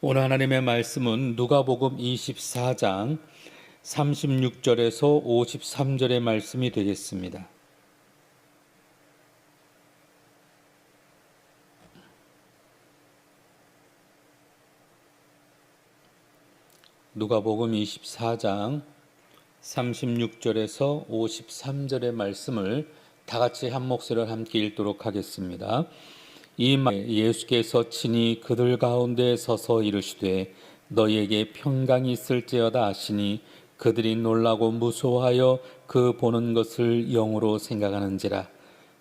오늘 하나님의 말씀은 누가복음 24장 36절에서 53절의 말씀이 되겠습니다. 누가복음 24장 36절에서 53절의 말씀을 다 같이 한 목소리를 함께 읽도록 하겠습니다. 이말 예수께서 친히 그들 가운데 서서 이르시되 너희에게 평강이 있을지어다 하시니 그들이 놀라고 무서워하여 그 보는 것을 영으로 생각하는지라.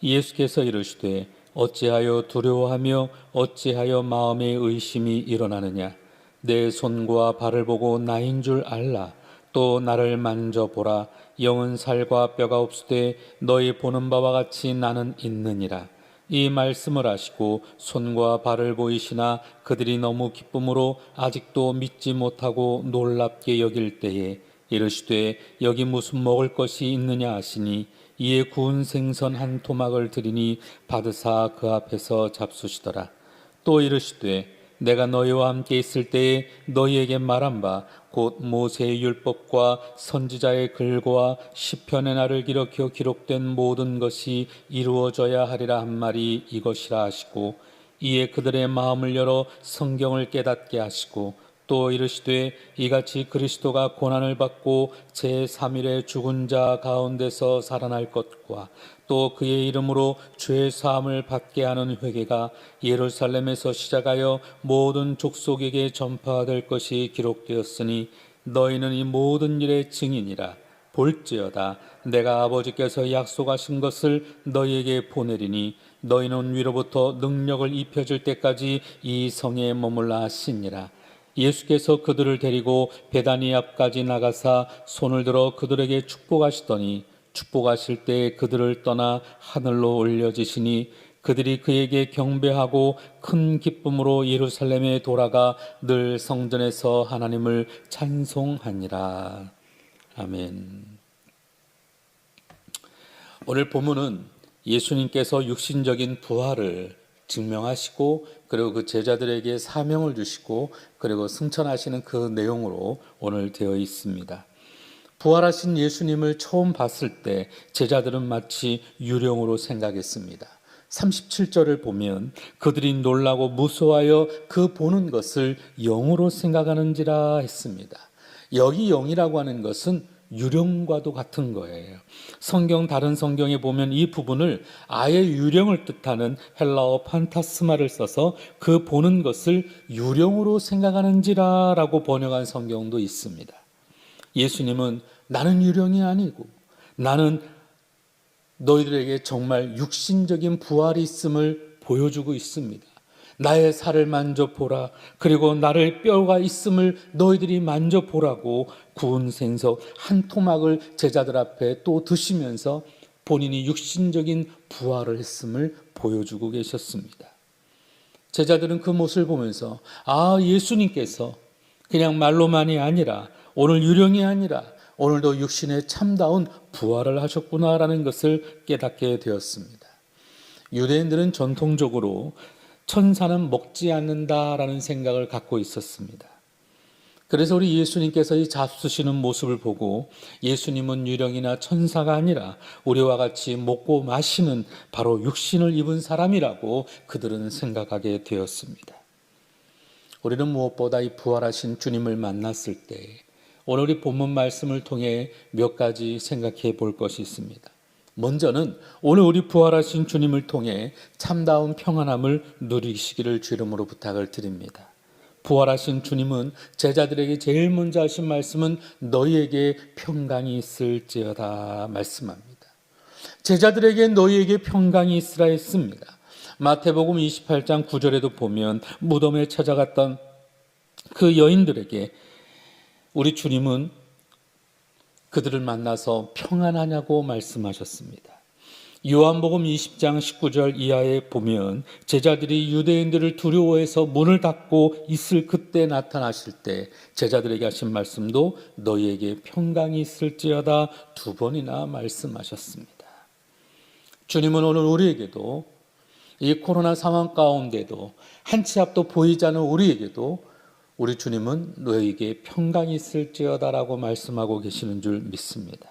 예수께서 이르시되 어찌하여 두려워하며 어찌하여 마음에 의심이 일어나느냐? 내 손과 발을 보고 나인 줄 알라. 또 나를 만져보라. 영은 살과 뼈가 없으되 너희 보는 바와 같이 나는 있느니라 이 말씀을 하시고 손과 발을 보이시나 그들이 너무 기쁨으로 아직도 믿지 못하고 놀랍게 여길 때에 이르시되 여기 무슨 먹을 것이 있느냐 하시니 이에 구운 생선 한 토막을 드리니 받으사 그 앞에서 잡수시더라. 또 이르시되 내가 너희와 함께 있을 때에 너희에게 말한 바 곧 모세의 율법과 선지자의 글과 시편의 날을 기록혀 기록된 모든 것이 이루어져야 하리라 한 말이 이것이라 하시고 이에 그들의 마음을 열어 성경을 깨닫게 하시고 또 이르시되 이같이 그리스도가 고난을 받고 제3일에 죽은 자 가운데서 살아날 것과 또 그의 이름으로 죄 사함을 받게 하는 회개가 예루살렘에서 시작하여 모든 족속에게 전파될 것이 기록되었으니 너희는 이 모든 일의 증인이라. 볼지어다. 내가 아버지께서 약속하신 것을 너희에게 보내리니 너희는 위로부터 능력을 입혀질 때까지 이 성에 머물라 하시니라. 예수께서 그들을 데리고 베다니 앞까지 나가사 손을 들어 그들에게 축복하시더니 축복하실 때 그들을 떠나 하늘로 올려지시니 그들이 그에게 경배하고 큰 기쁨으로 예루살렘에 돌아가 늘 성전에서 하나님을 찬송하니라. 아멘. 오늘 본문은 예수님께서 육신적인 부활을 증명하시고 그리고 그 제자들에게 사명을 주시고 그리고 승천하시는 그 내용으로 오늘 되어 있습니다. 부활하신 예수님을 처음 봤을 때 제자들은 마치 유령으로 생각했습니다. 37절을 보면 그들이 놀라고 무서워하여 그 보는 것을 영으로 생각하는지라 했습니다. 여기 영이라고 하는 것은 유령과도 같은 거예요. 성경 다른 성경에 보면 이 부분을 아예 유령을 뜻하는 헬라어 판타스마를 써서 그 보는 것을 유령으로 생각하는지라라고 번역한 성경도 있습니다. 예수님은 나는 유령이 아니고 나는 너희들에게 정말 육신적인 부활이 있음을 보여주고 있습니다. 나의 살을 만져보라. 그리고 나를 뼈가 있음을 너희들이 만져보라고 구운 생석 한 토막을 제자들 앞에 또 드시면서 본인이 육신적인 부활을 했음을 보여주고 계셨습니다. 제자들은 그 모습을 보면서 아, 예수님께서 그냥 말로만이 아니라 오늘 유령이 아니라 오늘도 육신의 참다운 부활을 하셨구나라는 것을 깨닫게 되었습니다. 유대인들은 전통적으로 천사는 먹지 않는다라는 생각을 갖고 있었습니다. 그래서 우리 예수님께서 이 잡수시는 모습을 보고 예수님은 유령이나 천사가 아니라 우리와 같이 먹고 마시는 바로 육신을 입은 사람이라고 그들은 생각하게 되었습니다. 우리는 무엇보다 이 부활하신 주님을 만났을 때 오늘 이 본문 말씀을 통해 몇 가지 생각해 볼 것이 있습니다. 먼저는 오늘 우리 부활하신 주님을 통해 참다운 평안함을 누리시기를 주 이름으로 부탁을 드립니다. 부활하신 주님은 제자들에게 제일 먼저 하신 말씀은 너희에게 평강이 있을지어다 말씀합니다. 제자들에게 너희에게 평강이 있으라 했습니다. 마태복음 28장 9절에도 보면 무덤에 찾아갔던 그 여인들에게 우리 주님은 그들을 만나서 평안하냐고 말씀하셨습니다. 요한복음 20장 19절 이하에 보면 제자들이 유대인들을 두려워해서 문을 닫고 있을 그때 나타나실 때 제자들에게 하신 말씀도 너희에게 평강이 있을지어다 두 번이나 말씀하셨습니다. 주님은 오늘 우리에게도 이 코로나 상황 가운데도 한 치 앞도 보이지 않는 우리에게도 우리 주님은 너에게 평강이 있을지어다라고 말씀하고 계시는 줄 믿습니다.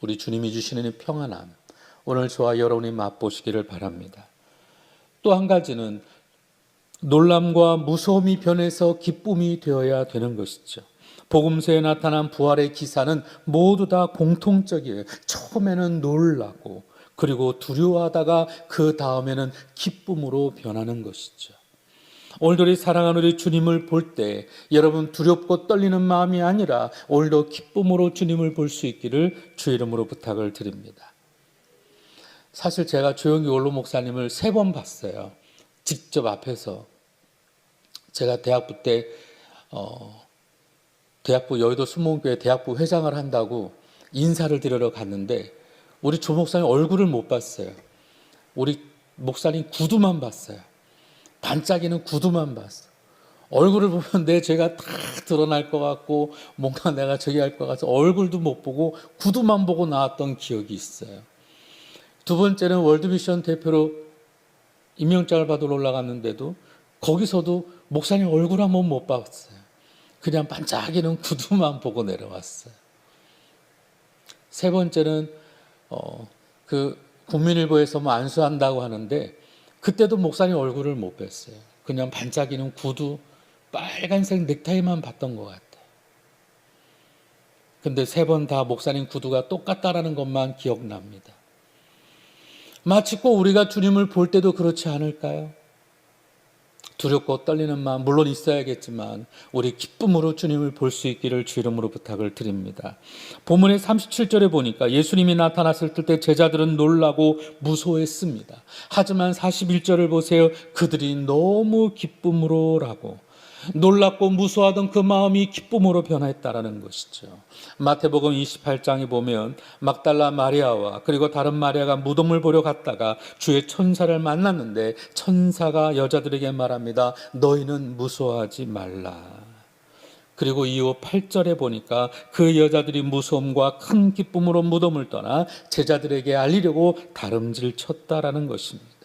우리 주님이 주시는 이 평안함, 오늘 저와 여러분이 맛보시기를 바랍니다. 또 한 가지는 놀람과 무서움이 변해서 기쁨이 되어야 되는 것이죠. 복음서에 나타난 부활의 기사는 모두 다 공통적이에요. 처음에는 놀라고 그리고 두려워하다가 그 다음에는 기쁨으로 변하는 것이죠. 오늘도 우리 사랑하는 우리 주님을 볼 때 여러분 두렵고 떨리는 마음이 아니라 오늘도 기쁨으로 주님을 볼 수 있기를 주 이름으로 부탁을 드립니다. 사실 제가 조영기 원로 목사님을 세 번 봤어요. 직접 앞에서 제가 대학부 때 어, 대학부 여의도 수목교회 대학부 회장을 한다고 인사를 드리러 갔는데 우리 조 목사님 얼굴을 못 봤어요. 우리 목사님 구두만 봤어요. 반짝이는 구두만 봤어. 얼굴을 보면 내 죄가 다 드러날 것 같고 뭔가 내가 저기 할 것 같아서 얼굴도 못 보고 구두만 보고 나왔던 기억이 있어요. 두 번째는 월드미션 대표로 임명장을 받으러 올라갔는데도 거기서도 목사님 얼굴 한 번 못 봤어요. 그냥 반짝이는 구두만 보고 내려왔어요. 세 번째는 어, 그 국민일보에서 뭐 안수한다고 하는데 그때도 목사님 얼굴을 못 뵀어요. 그냥 반짝이는 구두 빨간색 넥타이만 봤던 것 같아요. 근데 세 번 다 목사님 구두가 똑같다라는 것만 기억납니다. 마치 꼭 우리가 주님을 볼 때도 그렇지 않을까요? 두렵고 떨리는 마음 물론 있어야겠지만 우리 기쁨으로 주님을 볼 수 있기를 주 이름으로 부탁을 드립니다. 본문의 37절에 보니까 예수님이 나타났을 때 제자들은 놀라고 무서워했습니다. 하지만 41절을 보세요. 그들이 너무 기쁨으로라고 놀랍고 무서워하던 그 마음이 기쁨으로 변화했다라는 것이죠. 마태복음 28장에 보면 막달라 마리아와 그리고 다른 마리아가 무덤을 보러 갔다가 주의 천사를 만났는데 천사가 여자들에게 말합니다. 너희는 무서워하지 말라. 그리고 이후 8절에 보니까 그 여자들이 무서움과 큰 기쁨으로 무덤을 떠나 제자들에게 알리려고 다름질 쳤다라는 것입니다.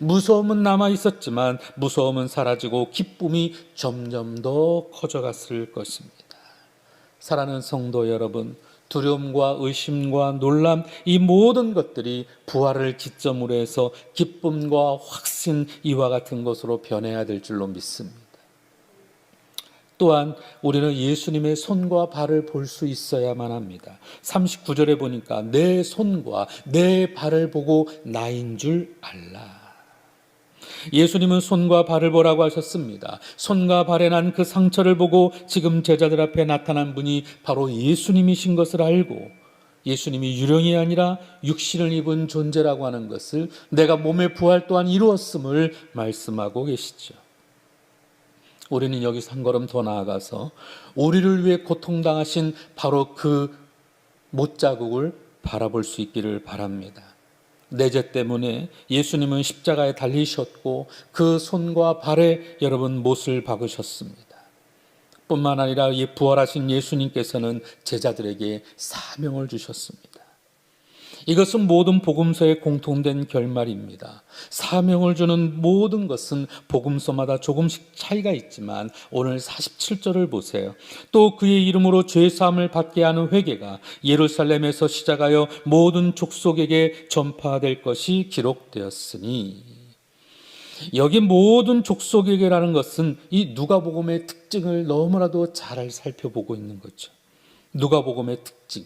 무서움은 남아 있었지만 무서움은 사라지고 기쁨이 점점 더 커져갔을 것입니다. 사랑하는 성도 여러분, 두려움과 의심과 놀람 이 모든 것들이 부활을 기점으로 해서 기쁨과 확신 이와 같은 것으로 변해야 될 줄로 믿습니다. 또한 우리는 예수님의 손과 발을 볼 수 있어야만 합니다. 39절에 보니까 내 손과 내 발을 보고 나인 줄 알라. 예수님은 손과 발을 보라고 하셨습니다. 손과 발에 난 그 상처를 보고 지금 제자들 앞에 나타난 분이 바로 예수님이신 것을 알고 예수님이 유령이 아니라 육신을 입은 존재라고 하는 것을 내가 몸의 부활 또한 이루었음을 말씀하고 계시죠. 우리는 여기서 한 걸음 더 나아가서 우리를 위해 고통당하신 바로 그 못자국을 바라볼 수 있기를 바랍니다. 내 죄 때문에 예수님은 십자가에 달리셨고 그 손과 발에 여러분 못을 박으셨습니다. 뿐만 아니라 이 부활하신 예수님께서는 제자들에게 사명을 주셨습니다. 이것은 모든 복음서의 공통된 결말입니다. 사명을 주는 모든 것은 복음서마다 조금씩 차이가 있지만 오늘 47절을 보세요. 또 그의 이름으로 죄 사함을 받게 하는 회개가 예루살렘에서 시작하여 모든 족속에게 전파될 것이 기록되었으니 여기 모든 족속에게라는 것은 이 누가복음의 특징을 너무나도 잘 살펴보고 있는 거죠. 누가복음의 특징.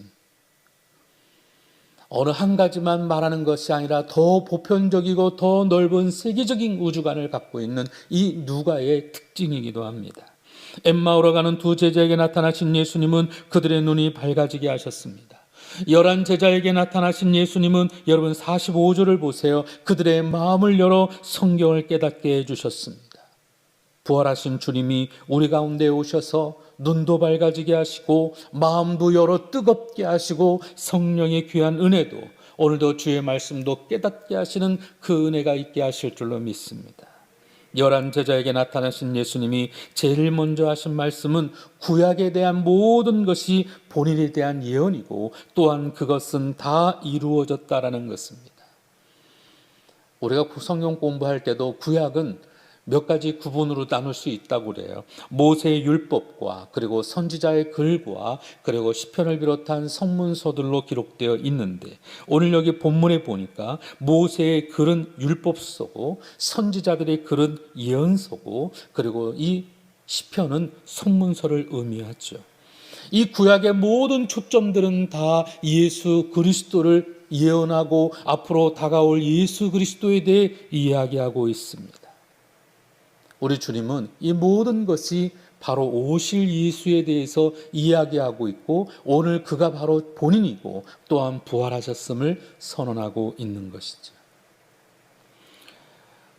어느 한 가지만 말하는 것이 아니라 더 보편적이고 더 넓은 세계적인 우주관을 갖고 있는 이 누가의 특징이기도 합니다. 엠마오로 가는 두 제자에게 나타나신 예수님은 그들의 눈이 밝아지게 하셨습니다. 열한 제자에게 나타나신 예수님은 여러분 45절을 보세요. 그들의 마음을 열어 성경을 깨닫게 해주셨습니다. 부활하신 주님이 우리 가운데 오셔서 눈도 밝아지게 하시고 마음도 열어 뜨겁게 하시고 성령의 귀한 은혜도 오늘도 주의 말씀도 깨닫게 하시는 그 은혜가 있게 하실 줄로 믿습니다. 열한 제자에게 나타나신 예수님이 제일 먼저 하신 말씀은 구약에 대한 모든 것이 본인에 대한 예언이고 또한 그것은 다 이루어졌다라는 것입니다. 우리가 성경 공부할 때도 구약은 몇 가지 구분으로 나눌 수 있다고 그래요. 모세의 율법과 그리고 선지자의 글과 그리고 시편을 비롯한 성문서들로 기록되어 있는데 오늘 여기 본문에 보니까 모세의 글은 율법서고 선지자들의 글은 예언서고 그리고 이 시편은 성문서를 의미하죠. 이 구약의 모든 초점들은 다 예수 그리스도를 예언하고 앞으로 다가올 예수 그리스도에 대해 이야기하고 있습니다. 우리 주님은 이 모든 것이 바로 오실 예수에 대해서 이야기하고 있고 오늘 그가 바로 본인이고 또한 부활하셨음을 선언하고 있는 것이죠.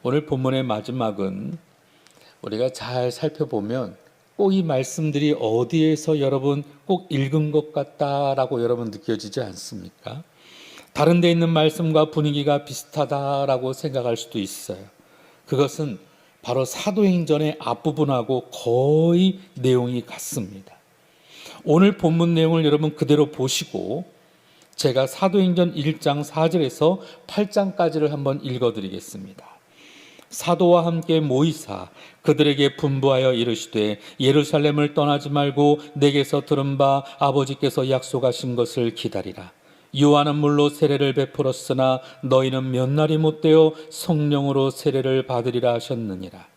오늘 본문의 마지막은 우리가 잘 살펴보면 꼭 이 말씀들이 어디에서 여러분 꼭 읽은 것 같다라고 여러분 느껴지지 않습니까? 다른 데 있는 말씀과 분위기가 비슷하다라고 생각할 수도 있어요. 그것은 바로 사도행전의 앞부분하고 거의 내용이 같습니다. 오늘 본문 내용을 여러분 그대로 보시고 제가 사도행전 1장 4절에서 8장까지를 한번 읽어 드리겠습니다. 사도와 함께 모이사 그들에게 분부하여 이르시되 예루살렘을 떠나지 말고 내게서 들은 바 아버지께서 약속하신 것을 기다리라. 요한은 물로 세례를 베풀었으나 너희는 몇 날이 못되어 성령으로 세례를 받으리라 하셨느니라.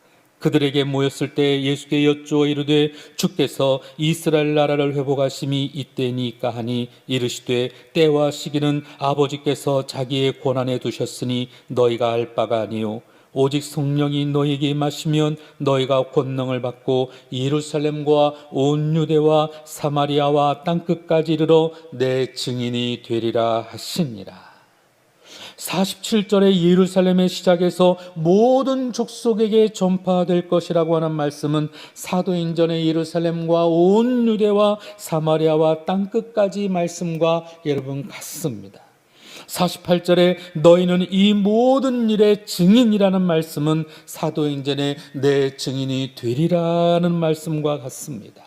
그들에게 모였을 때 예수께 여쭈어 이르되 주께서 이스라엘 나라를 회복하심이 이때니까 하니 이르시되 때와 시기는 아버지께서 자기의 권한에 두셨으니 너희가 알 바가 아니요 오직 성령이 너희에게 임하시면 너희가 권능을 받고 예루살렘과 온 유대와 사마리아와 땅 끝까지 이르러 내 증인이 되리라 하시니라. 47절의 예루살렘의 시작에서 모든 족속에게 전파될 것이라고 하는 말씀은 사도행전의 예루살렘과 온 유대와 사마리아와 땅 끝까지 말씀과 여러분 같습니다. 48절에 너희는 이 모든 일의 증인이라는 말씀은 사도행전의 내 증인이 되리라는 말씀과 같습니다.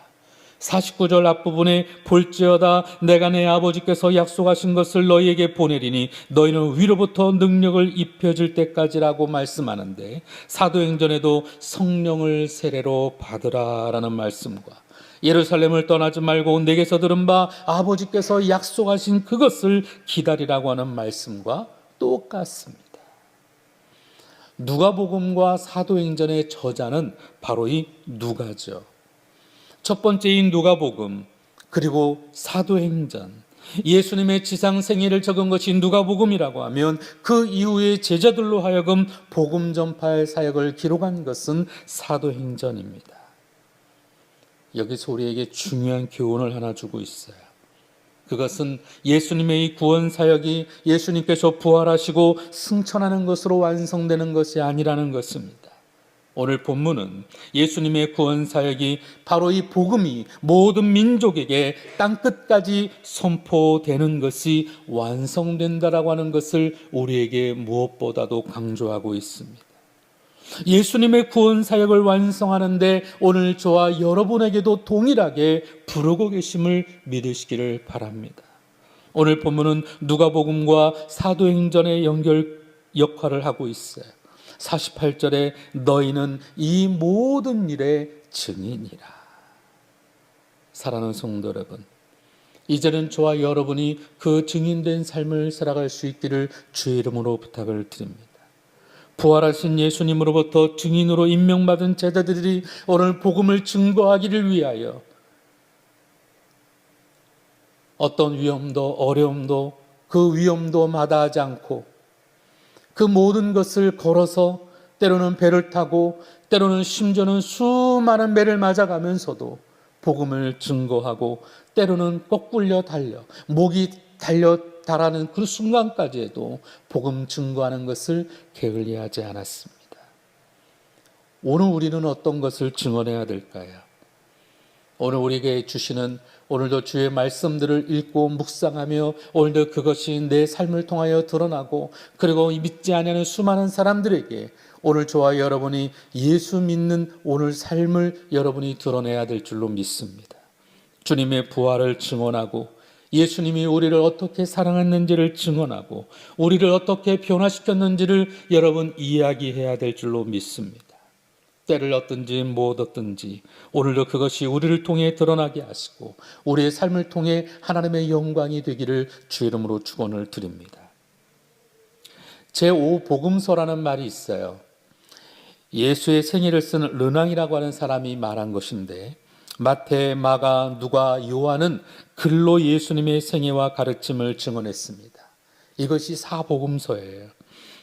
49절 앞부분에 볼지어다 내가 내 아버지께서 약속하신 것을 너희에게 보내리니 너희는 위로부터 능력을 입혀질 때까지라고 말씀하는데 사도행전에도 성령을 세례로 받으라라는 말씀과 예루살렘을 떠나지 말고 내게서 들은 바 아버지께서 약속하신 그것을 기다리라고 하는 말씀과 똑같습니다. 누가복음과 사도행전의 저자는 바로 이 누가죠. 첫 번째인 누가복음 그리고 사도행전 예수님의 지상 생애를 적은 것이 누가복음이라고 하면 그 이후에 제자들로 하여금 복음 전파의 사역을 기록한 것은 사도행전입니다. 여기서 우리에게 중요한 교훈을 하나 주고 있어요. 그것은 예수님의 이 구원 사역이 예수님께서 부활하시고 승천하는 것으로 완성되는 것이 아니라는 것입니다. 오늘 본문은 예수님의 구원 사역이 바로 이 복음이 모든 민족에게 땅 끝까지 선포되는 것이 완성된다라고 하는 것을 우리에게 무엇보다도 강조하고 있습니다. 예수님의 구원 사역을 완성하는데 오늘 저와 여러분에게도 동일하게 부르고 계심을 믿으시기를 바랍니다. 오늘 본문은 누가복음과 사도행전의 연결 역할을 하고 있어요. 48절에 너희는 이 모든 일의 증인이라. 사랑하는 성도 여러분, 이제는 저와 여러분이 그 증인된 삶을 살아갈 수 있기를 주의 이름으로 부탁을 드립니다. 부활하신 예수님으로부터 증인으로 임명받은 제자들이 오늘 복음을 증거하기를 위하여 어떤 위험도 어려움도 그 위험도 마다하지 않고 그 모든 것을 걸어서 때로는 배를 타고 때로는 심지어는 수많은 배를 맞아가면서도 복음을 증거하고 때로는 거꾸려 달려 목이 달려 달하는 그 순간까지에도 복음 증거하는 것을 게을리하지 않았습니다. 오늘 우리는 어떤 것을 증언해야 될까요? 오늘 우리에게 주시는 오늘도 주의 말씀들을 읽고 묵상하며 오늘도 그것이 내 삶을 통하여 드러나고 그리고 믿지 않는 수많은 사람들에게 오늘 저와 여러분이 예수 믿는 오늘 삶을 여러분이 드러내야 될 줄로 믿습니다. 주님의 부활을 증언하고 예수님이 우리를 어떻게 사랑했는지를 증언하고 우리를 어떻게 변화시켰는지를 여러분 이야기해야 될 줄로 믿습니다. 때를 얻든지 못 얻든지 오늘도 그것이 우리를 통해 드러나게 하시고 우리의 삶을 통해 하나님의 영광이 되기를 주 이름으로 축원을 드립니다. 제5 복음서라는 말이 있어요. 예수의 생일을 쓴 르낭이라고 하는 사람이 말한 것인데 마태, 마가, 누가, 요한은 글로 예수님의 생애와 가르침을 증언했습니다. 이것이 사복음서예요.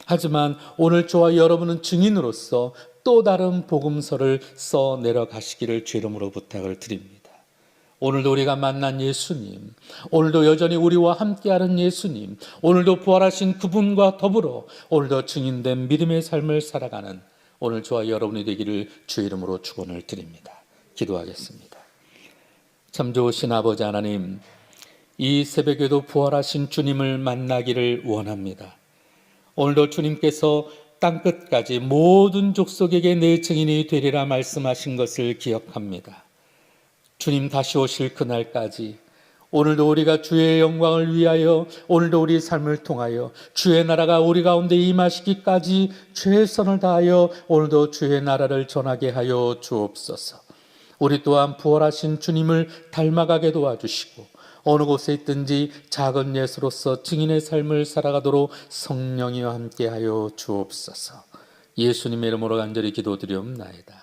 하지만 오늘 저와 여러분은 증인으로서 또 다른 복음서를 써 내려가시기를 주 이름으로 부탁을 드립니다. 오늘도 우리가 만난 예수님, 오늘도 여전히 우리와 함께하는 예수님, 오늘도 부활하신 그분과 더불어 오늘도 증인된 믿음의 삶을 살아가는 오늘 저와 여러분이 되기를 주 이름으로 축원을 드립니다. 기도하겠습니다. 참 좋으신 아버지 하나님, 이 새벽에도 부활하신 주님을 만나기를 원합니다. 오늘도 주님께서 땅 끝까지 모든 족속에게 내 증인이 되리라 말씀하신 것을 기억합니다. 주님 다시 오실 그날까지 오늘도 우리가 주의 영광을 위하여 오늘도 우리 삶을 통하여 주의 나라가 우리 가운데 임하시기까지 최선을 다하여 오늘도 주의 나라를 전하게 하여 주옵소서. 우리 또한 부활하신 주님을 닮아가게 도와주시고 어느 곳에 있든지 작은 예수로서 증인의 삶을 살아가도록 성령이와 함께하여 주옵소서. 예수님의 이름으로 간절히 기도드리옵나이다.